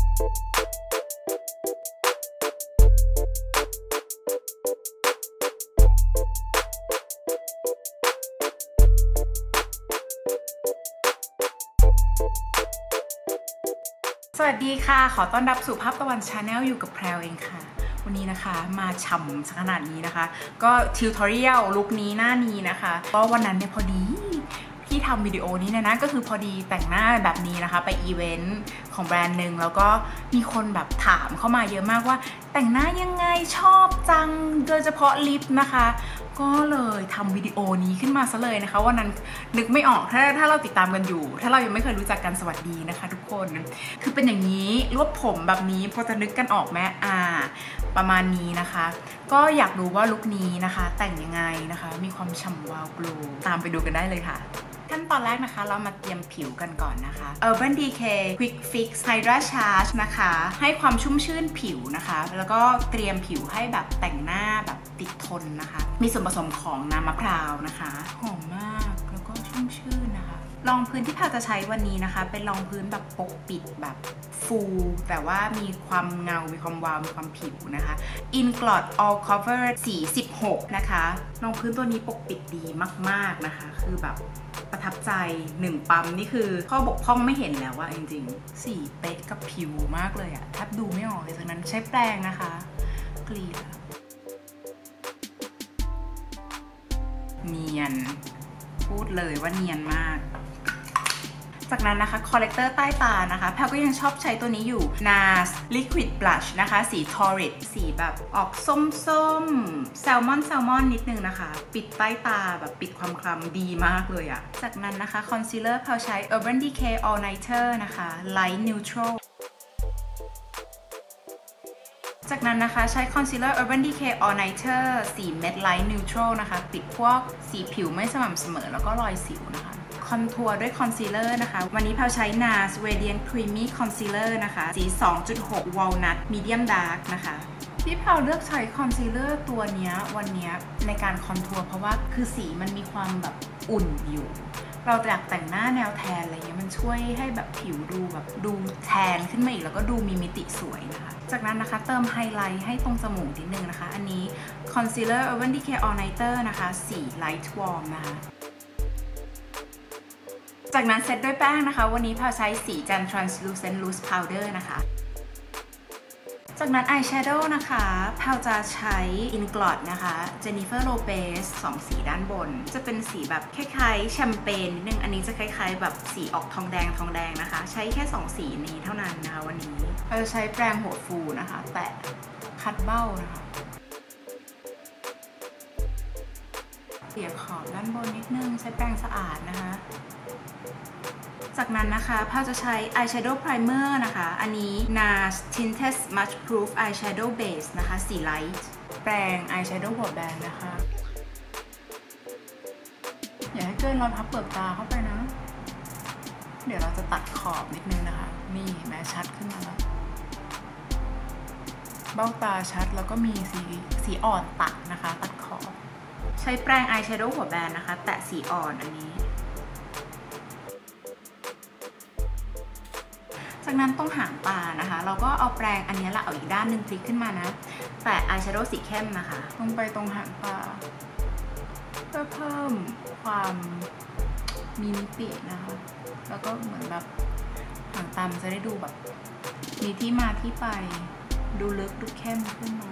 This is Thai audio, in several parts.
สวัสดีค่ะ ขอต้อนรับสู่ภาพตะวันชาแนลอยู่กับแพรวเองค่ะ วันนี้นะคะมาฉ่ำขนาดนี้นะคะ ก็ทิวทอเรียลลุคนี้หน้านี้นะคะ ก็วันนั้นเนี่ยพอดี ที่ทำวิดีโอนี้เนี่ยนะก็คือพอดีแต่งหน้าแบบนี้นะคะ ไปอีเวนต์ของแบรนด์หนึ่งแล้วก็มีคนแบบถามเข้ามาเยอะมากว่า แต่งหน้ายังไงชอบจังโดยเฉพาะลิปนะคะ ก็เลยทำวิดีโอนี้ขึ้นมาซะเลยนะคะวันนั้นนึกไม่ออกถ้าถ้าเราติดตามกันอยู่ ถ้าเรายังไม่เคยรู้จักกันสวัสดีนะคะ ทุกคนคือเป็นอย่างนี้รวบผมแบบนี้พอจะนึกกันออกไหมอ่า ประมาณนี้นะคะ ก็อยากรู้ว่าลุคนี้นะคะ แต่งยังไงนะคะ มีความฉ่ำวาวกลว์ตามไปดูกันได้เลยค่ะ ขั้นตอนแรกนะคะ เรามาเตรียมผิวกันก่อนนะคะ Urban Decay Quick Fix Hydra Charge นะคะ ให้ความชุ่มชื่นผิวนะคะ แล้วก็เตรียมผิวให้แบบแต่งหน้าแบบติดทนนะคะ มีส่วนผสมของน้ำมะพร้าวนะคะ หอมมาก ก็ชุ่มชื่นนะคะ รองพื้นที่พรจะใช้วันนี้นะคะ เป็นรองพื้นแบบปกปิดแบบฟูแต่ว่ามีความเงา มีความวาว มีความผิวนะคะ In g l o t All Cover สี 16 นะคะ รองพื้นตัวนี้ปกปิดดีมาก ๆ นะคะ คือแบบประทับใจ 1 ปั๊ม นี่คือข้อบกพร่องไม่เห็นแล้วอะจริงๆ สีเป๊ะกับผิวมากเลยอะแทบดูไม่ออกเลยจากนั้นใช้แปรงนะคะ เกลี่ยเนียน พูดเลยว่าเนียนมาก จากนั้นนะคะคอลเลกเตอร์ใต้ตานะคะแพลก็ยังชอบใช้ตัวนี้อยู่ NARS Liquid Blush นะคะ สี Torrid สีแบบออกส้มๆแซลมอนแซลมอนนิดนึงนะคะ ปิดใต้ตาแบบปิดความคล้ำดีมากเลยอะจากนั้นนะคะคอนซีลเลอร์แพลใช้ Urban Decay All Nighter นะคะ Light Neutral จากนั้นนะคะใช้คอนซีลเลอร์ Urban Decay All Nighter สี Matte Light Neutral นะคะ ปิดพวกสีผิวไม่สม่ำเสมอแล้วก็รอยสิวนะคะคอนทัวร์ด้วยคอนซีลเลอร์นะคะ วันนี้แพลใช้ NARS Radiant Creamy Concealer นะคะ สี 2.6 Walnut Medium Dark นะคะ ที่แพลเลือกใช้คอนซีลเลอร์ตัวนี้วันนี้ในการคอนทัวร์เพราะว่าคือสีมันมีความแบบอุ่นอยู่ เราอยากแต่งหน้าแนวแทนอะไรเงี้ยมันช่วยให้แบบผิวดูแบบดูแทนขึ้นมาอีกแล้วก็ดูมีมิติสวยนะคะจากนั้นนะคะเติมไฮไลท์ให้ตรงจมูกนิดนึงนะคะ อันนี้ Concealer Urban Decay All Nighter นะคะสี Light Warm นะคะจากนั้นเซตด้วยแป้งนะคะ วันนี้พาใช้สีจัน Translucent Loose Powder นะคะ จากนั้นอายแชโดว์นะคะแพลจะใช้ In g l o t นะคะ Jennifer Lopez 2สีด้านบน จะเป็นสีแบบคล้ายๆแชมเปญนิดนึง อันนี้จะคล้ายๆ แบบสีออกทองแดงทองแดงนะคะ ใช้แค่ 2 สีนี้เท่านั้นนะคะวันนี้เราจะใช้แปรงหัวฟูนะคะ แตะคัดเบ้านะคะเปียกขอบด้านบนนิดนึง ใช้แปรงสะอาดนะคะ จากนั้นนะคะพลจะใช้ eyeshadow primer นะคะ อันนี้ NARS Tinted Smudge Proof Eyeshadow Base นะคะ สี light แปรง eyeshadow หัวแบนนะคะ อย่าให้เกินรอยพับเปลือกตาเข้าไปนะ เดี๋ยวเราจะตัดขอบนิดนึงนะคะ นี่แม้ชัดขึ้นมาแล้วเบ้าตาชัดแล้วก็มีสีสีอ่อนตัดนะคะ ตัดขอบ ใช้แปรง eyeshadow หัวแบนนะคะ แตะสีอ่อนอันนี้ จากนั้นต้องหางตานะคะ เราก็เอาแปรงอันนี้ละเอาอีกด้านหนึ่งพลิกขึ้นมานะแตะอายแชโดว์สีเข้มนะคะลงไปตรงหางตาเพื่อเพิ่มความมีมิตินะคะ แล้วก็เหมือนแบบหางตามันจะได้ดูแบบ มีที่มาที่ไป ดูลึกดูเข้มขึ้นมา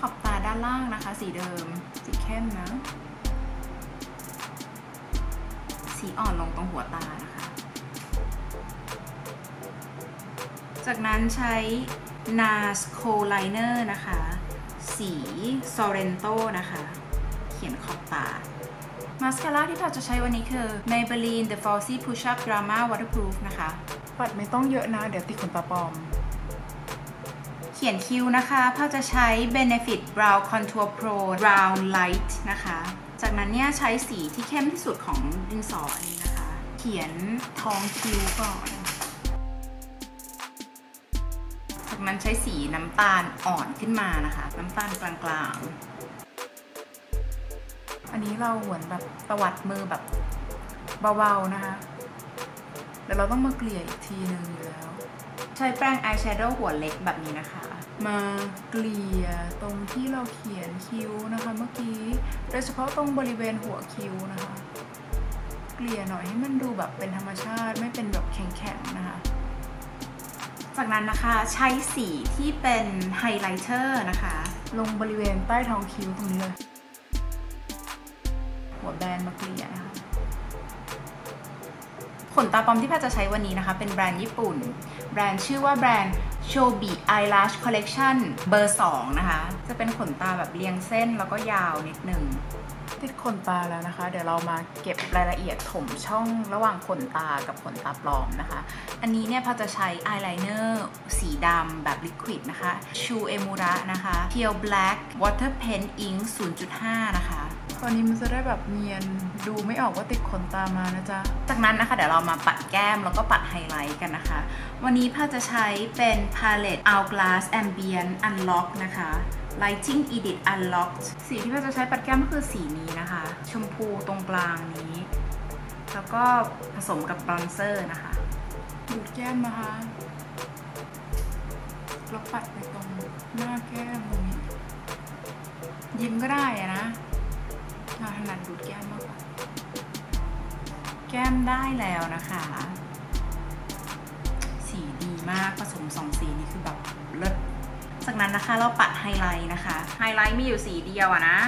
ขอบตาด้านล่างนะคะ สีเดิม สีเข้มนะ สีอ่อนลงตรงหัวตานะคะ จากนั้นใช้ NARS Kohl Liner นะคะ สี Sorrento นะคะ เขียนขอบตามาสคาร่าที่เราจะใช้วันนี้คือ Maybelline The Falsy Push Up Drama Waterproof นะคะ ปัดไม่ต้องเยอะนะ เดี๋ยวติดขนตาปลอม เขียนคิ้วนะคะเราจะใช้ Benefit Brow Contour Pro Brown Light นะคะ จากนั้นเนี่ยใช้สีที่เข้มที่สุดของดินสออันนี้นะคะ เขียนท้องคิ้วก่อน จากนั้นใช้สีน้ำตาลอ่อนขึ้นมานะคะ น้ำตาลกลางๆ อันนี้เราเหมือนแบบตวัดมือแบบเบาๆนะคะเดี๋ยวเราต้องมาเกลี่ยอีกทีหนึ่งอยู่แล้ว ใช้แปรงอายแชโดว์หัวเล็กแบบนี้นะคะ มาเกลี่ยตรงที่เราเขียนคิ้วนะคะเมื่อกี้ โดยเฉพาะตรงบริเวณหัวคิ้วนะคะ เกลี่ยหน่อยให้มันดูแบบเป็นธรรมชาติไม่เป็นแบบแข็งๆนะคะ จากนั้นนะคะใช้สีที่เป็นไฮไลท์เตอร์นะคะ ลงบริเวณใต้ท้องคิ้วตรงนี้เลย หัวแบนมาเกลี่ยนะคะ ขนตาปลอมที่แพทจะใช้วันนี้นะคะ เป็นแบรนด์ญี่ปุ่น แบรนด์ชื่อว่าแบรนด์ Shobi Eyelash Collection เบอร์ 2 นะคะ จะเป็นขนตาแบบเรียงเส้นแล้วก็ยาวนิดหนึ่ง ติดขนตาแล้วนะคะ เดี๋ยวเรามาเก็บรายละเอียดถมช่องระหว่างขนตากับขนตาปลอมนะคะ อันนี้เนี่ยพอจะใช้อายไลเนอร์สีดำแบบลิควิดนะคะชูเอมูระนะคะ Pure Black Water Pen Ink 0.5 นะคะ ตอนนี้มันจะได้แบบเนียนดูไม่ออกว่าติดขนตามานะจ๊ะ จากนั้นนะคะเดี๋ยวเรามาปัดแก้มแล้วก็ปัดไฮไลท์กันนะคะ วันนี้พาจะใช้เป็น palette Hourglass Ambient Unlock นะคะ Lighting Edit Unlocked สีที่พาจะใช้ปัดแก้มก็คือสีนี้นะคะ ชมพูตรงกลางนี้ แล้วก็ผสมกับบรอนเซอร์นะคะดูดแก้มนะคะแล้วปัดไปตรงหน้าแก้มตรงนี้ ยิ้มก็ได้อะนะเราถนัดดูดแก้มมากกว่า แก้มได้แล้วนะคะ สีดีมากผสมสองสีนี้คือแบบเลิศ จากนั้นนะคะเราปัดไฮไลท์นะคะ ไฮไลท์มีอยู่สีเดียวอะนะ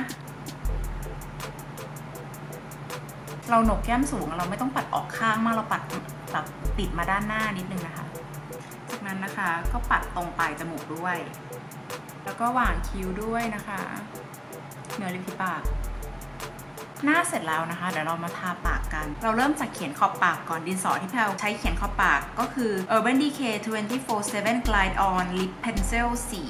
เราหนกแก้มสูงเราไม่ต้องปัดออกข้างมากเราปัดแบบติดมาด้านหน้านิดนึงนะคะ จากนั้นนะคะก็ปัดตรงปลายจมูกด้วย แล้วก็หว่างคิ้วด้วยนะคะ เหนือริมฝีปาก หน้าเสร็จแล้วนะคะ เดี๋ยวเรามาทาปากกัน เราเริ่มจากเขียนขอบปากก่อนดินสอที่แพลวใช้เขียนขอบปากก็คือ Urban Decay 24/7 Glide On Lip Pencil สี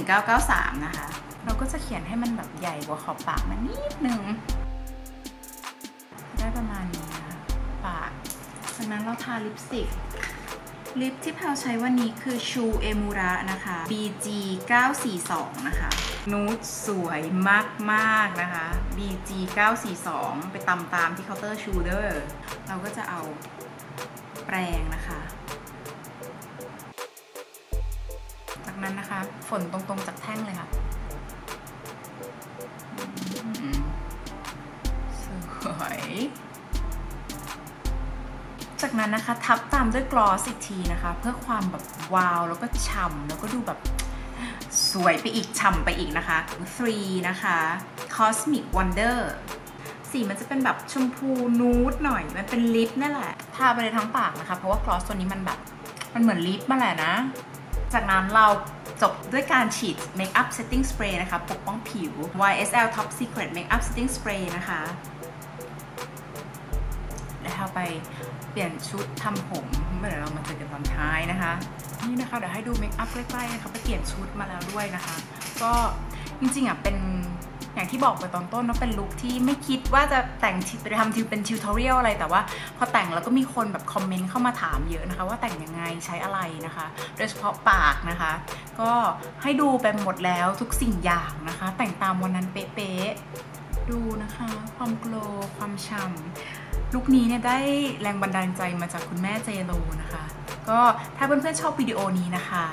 1993 นะคะ เราก็จะเขียนให้มันแบบใหญ่กว่าขอบปากมานิดนึง ได้ประมาณนี้นะคะปาก จากนั้นเราทาลิปสติกลิปที่แพลวใช้วันนี้คือชูเอมูระนะคะ BG 942 นะคะ นูดสวยมากๆนะคะ BG 942ไปตามตามที่เคาน์เตอร์ชูเดอร์เราก็จะเอาแปรงนะคะ จากนั้นนะคะ ฝนตรงๆจากแท่งเลยค่ะสวยจากนั้นนะคะ ทับตามด้วยกลอสอีกทีนะคะ เพื่อความแบบวาวแล้วก็ฉ่ำแล้วก็ดูแบบ วยไปอีกฉ่ำไปอีกนะคะ 3 นะคะ Cosmic Wonder สีมันจะเป็นแบบชมพูนูดหน่อย มันเป็นลิปนั่นแหละ ทาไปเลยทั้งปากนะคะ เพราะว่ากลอสตัวนี้มันแบบ มันเหมือนลิปมาแหละนะ จากนั้นเราจบด้วยการฉีด Makeup Setting Spray นะคะ ปกป้องผิว YSL Top Secret Makeup Setting Spray นะคะ แล้วไป ปลี่ยนชุดทำผมเมื่อเดี๋ยวเรามาเจอกันตอนท้ายนะคะ นี่นะคะเดี๋ยวให้ดูเมคอัพใกล้ๆนะคะไปเปลี่ยนชุดมาแล้วด้วยนะคะ ก็จริงๆอะเป็นอย่างที่บอกไปตอนต้นว่าเป็นลุคที่ไม่คิดว่าจะแต่งไปทำทิวเป็นทิวทอเรียลอะไรแต่ว่าพอแต่งแล้วก็มีคนแบบคอมเมนต์เข้ามาถามเยอะนะคะ ว่าแต่งยังไงใช้อะไรนะคะ โดยเฉพาะปากนะคะ ก็ให้ดูไปหมดแล้วทุกสิ่งอย่างนะคะ แต่งตามวันนั้นเป๊ะๆดูนะคะ ความโกลว์ความฉ่ำ ลุคนี้เนี่ยได้แรงบันดาลใจมาจากคุณแม่เจโรนะคะ ก็ถ้าเพื่อนๆชอบวิดีโอนี้นะคะ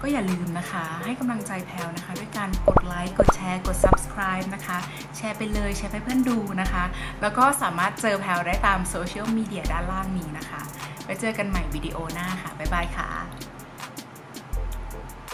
ก็อย่าลืมนะคะ ให้กำลังใจแพลวนะคะ ด้วยการกดไลค์กดแชร์กด subscribe นะคะ แชร์ไปเลยแชร์ให้เพื่อนดูนะคะ แล้วก็สามารถเจอแพลวได้ตามโซเชียลมีเดียด้านล่างนี้นะคะไว้เจอกันใหม่วิดีโอหน้าค่ะ บ๊ายบายค่ะ